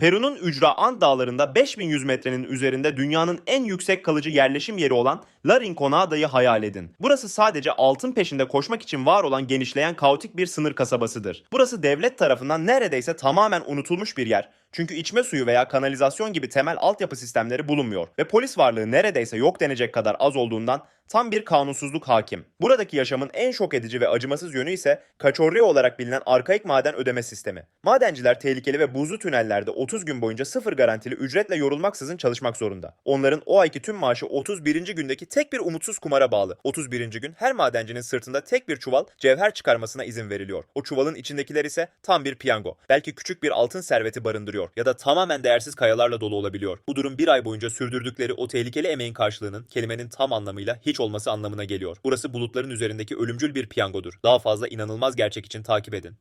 Peru'nun Ücra Ant dağlarında 5100 metrenin üzerinde dünyanın en yüksek kalıcı yerleşim yeri olan La Rinconada'yı hayal edin. Burası sadece altın peşinde koşmak için var olan genişleyen kaotik bir sınır kasabasıdır. Burası devlet tarafından neredeyse tamamen unutulmuş bir yer. Çünkü içme suyu veya kanalizasyon gibi temel altyapı sistemleri bulunmuyor ve polis varlığı neredeyse yok denecek kadar az olduğundan tam bir kanunsuzluk hakim. Buradaki yaşamın en şok edici ve acımasız yönü ise Cachorreo olarak bilinen arkaik maden ödeme sistemi. Madenciler tehlikeli ve buzlu tünellerde 30 gün boyunca sıfır garantili ücretle yorulmaksızın çalışmak zorunda. Onların o ayki tüm maaşı 31. gündeki tek bir umutsuz kumara bağlı. 31. gün her madencinin sırtında tek bir çuval cevher çıkarmasına izin veriliyor. O çuvalın içindekiler ise tam bir piyango. Belki küçük bir altın serveti barındırıyor ya da tamamen değersiz kayalarla dolu olabiliyor. Bu durum bir ay boyunca sürdürdükleri o tehlikeli emeğin karşılığının kelimenin tam anlamıyla hiç olması anlamına geliyor. Burası bulutların üzerindeki ölümcül bir piyangodur. Daha fazla inanılmaz gerçek için takip edin.